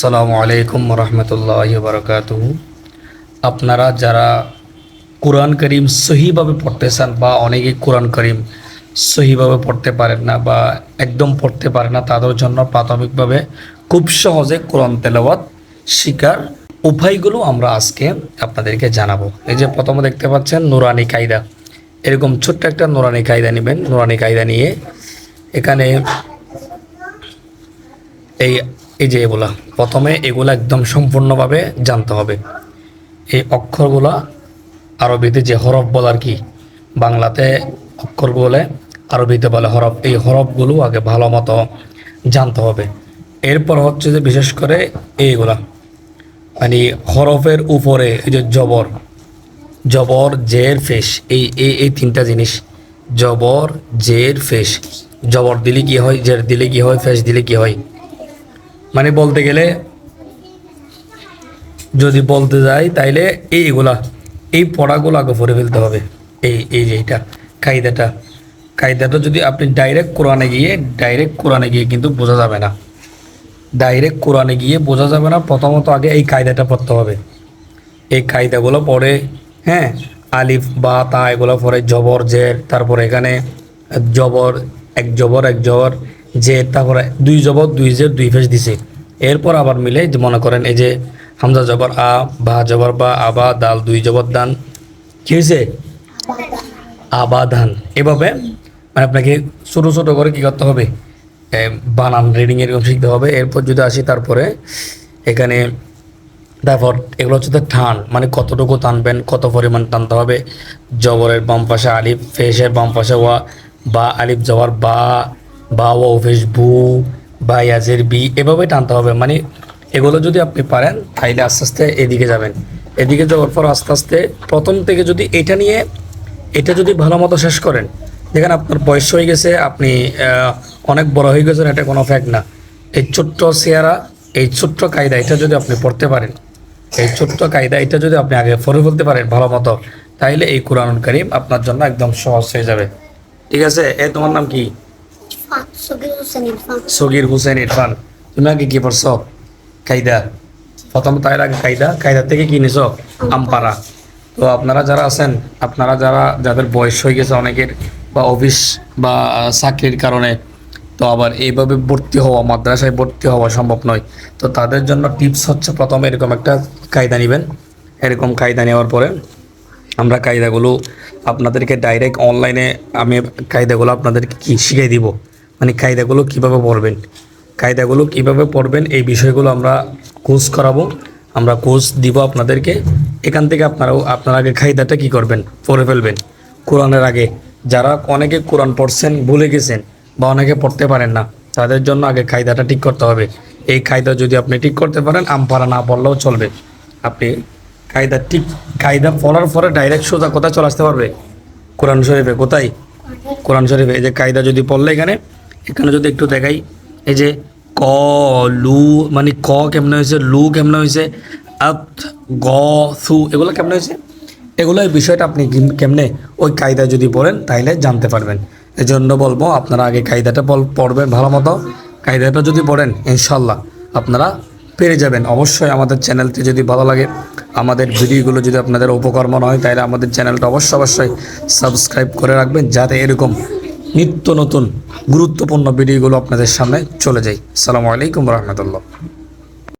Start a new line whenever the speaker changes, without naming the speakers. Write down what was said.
আসসালামু আলাইকুম রহমতুল্লাহ বারকাতুহু আপনারা যারা কোরআন করিম সহিভাবে পড়তে চান বা অনেকেই কোরআন করিম সহিভাবে পড়তে পারেন না বা একদম পড়তে পারে না, তাদের জন্য প্রাথমিকভাবে খুব সহজে কোরআন তেলাওয়াত শিকার উপায়গুলো আমরা আজকে আপনাদেরকে জানাব। এই যে প্রথমে দেখতে পাচ্ছেন নুরানি কায়দা। এরকম ছোট্ট একটা নুরানি কায়দা নেবেন। নুরানি কায়দা নিয়ে এখানে এই এই যে এগুলা, প্রথমে এগুলা একদম সম্পূর্ণভাবে জানতে হবে। এই অক্ষরগুলা আরবিতে যে হরফ বলার কি, বাংলাতে অক্ষর বলে আরবিতে বলে হরফ, এই হরফগুলো আগে ভালো মতো জানতে হবে। এরপর হচ্ছে যে বিশেষ করে এইগুলা মানে হরফের উপরে এই যে জবর জবর, জের, ফেস এই এই তিনটা জিনিস, জবর, জের, ফেস, জবর দিলে কি হয়, জের দিলে কি হয়, ফেস দিলে কি হয় মানে বলতে গেলে, যদি বলতে যাই তাইলে এইগুলা, এই পড়াগুলো আগে পড়ে ফেলতে হবে। এই এই যে এইটা, কায়দাটা। কায়দাটা যদি আপনি ডাইরেক্ট কোরআনে গিয়ে ডাইরেক্ট কোরআনে গিয়ে কিন্তু বোঝা যাবে না। ডাইরেক্ট কোরআনে গিয়ে বোঝা যাবে না, প্রথমত আগে এই কায়দাটা পড়তে হবে। এই কায়দাগুলো পড়ে হ্যাঁ আলিফ, বা, তা এগুলো পরে জবর, জের, তারপরে এখানে জবর, এক জবর এক জবর জের তারপরে দুই জবর, দুই জের, দুই ফেস দিছে। এরপর আবার মিলে যে মনে করেন এই যে হামজা জবর আ, বা জবর বা আবা দাল, দুই জবর দান। কি হয়েছে আবাধান এভাবে মানে আপনাকে ছোটো ছোটো করে কী করতে হবে? বানান রিডিং এরকম শিখতে হবে। এরপর যদি আসি তারপরে এখানে তারপর এগুলো হচ্ছে টান মানে কতটুকু টানবেন, কত পরিমাণ টানতে হবে? জবরের বাম পাশে আলিফ, ফেসের বাম পাশে ওয়া, বা আলিফ, জবর, বা বা ফেস বু বা ইয়াজের বি এভাবে টানতে হবে। মানে এগুলো যদি আপনি পারেন তাহলে আস্তে আস্তে এদিকে যাবেন। এদিকে যাওয়ার পর আস্তে আস্তে প্রথম থেকে যদি এটা নিয়ে, এটা যদি ভালো মতো শেষ করেন যেখানে আপনার বয়স হয়ে গেছে, আপনি অনেক বড় হয়ে গেছেন, এটা কোনো ফ্যাক্ট না। এই ছোট্ট চেয়ারা এই ছোট্ট কায়দা, এটা যদি আপনি পড়তে পারেন, এই ছোট্ট কায়দা, এটা যদি আপনি আগে পড়ে ফেলতে পারেন ভালো মতো তাহলে এই কোরআন করিম আপনার জন্য একদম সহজ হয়ে যাবে। ঠিক আছে? এ, তোমার নাম কি?
সগির হোসেন ইরফান।
তুমি আগে কি পড়ছ? কায়দা। প্রথম তাই আগে কায়দা। কায়দা থেকে কি নিছ? আমপারা তো আপনারা যারা আছেন, আপনারা যারা, যাদের বয়স হয়ে গেছে অনেকের, বা অফিস বা চাকরির কারণে, তো আবার এইভাবে ভর্তি হওয়া, মাদ্রাসায় ভর্তি হওয়া সম্ভব নয়। তো তাদের জন্য টিপস হচ্ছে প্রথমে এরকম একটা কায়দা নেবেন। এরকম কায়দা নেওয়ার পরে আমরা কায়দাগুলো আপনাদেরকে ডাইরেক্ট অনলাইনে আমি কায়দাগুলো আপনাদেরকে কি শিখিয়ে দিব। মানে কায়দাগুলো কীভাবে পড়বেন? কায়দাগুলো কীভাবে পড়বেন? এই বিষয়গুলো আমরা কোর্স করাবো। আমরা কোর্স দিব আপনাদেরকে। এখান থেকে আপনারাও আপনারা আগে কায়দাটা কি করবেন? পড়ে ফেলবেন। কোরআনের আগে। যারা অনেকে কোরআন পড়ছেন, ভুলে গেছেন বা অনেকে পড়তে পারেন না, তাদের জন্য আগে কায়দাটা ঠিক করতে হবে। এই কায়দা যদি আপনি ঠিক করতে পারেন আমপারা না পড়লেও চলবে। আপনি কায়দা ঠিক, কায়দা পড়ার পরে ডাইরেক্ট সোজা কোথায় চলে আসতে পারবে? কোরআন শরীফে কোথায়? কোরআন শরীফে। এই যে কায়দা যদি পড়লে এখানে এখানে যদি একটু দেখাই, এই যে ক, লু মানে ক কেমনে হয়েছে, লু কেমনে হয়েছে, আত, গ থু এগুলো কেমনে হয়েছে? এগুলো এই বিষয়টা আপনি কেমনে ওই কায়দা যদি পড়েন তাইলে জানতে পারবেন। এই জন্য বলব, আপনারা আগে কায়দাটা পড়বেন ভালো মতো কায়দাটা যদি পড়েন ইনশাল্লাহ আপনারা পেরে যাবেন। অবশ্যই আমাদের চ্যানেলটি যদি ভালো লাগে, আমাদের ভিডিওগুলো যদি আপনাদের উপকর্ম হয় তাহলে আমাদের চ্যানেলটা অবশ্যই অবশ্যই সাবস্ক্রাইব করে রাখবেন, যাতে এরকম নিত্য নতুন গুরুত্বপূর্ণ ভিডিওগুলো আপনাদের সামনে চলে যাই। সালামু আলাইকুম রহমতুল্লাহ।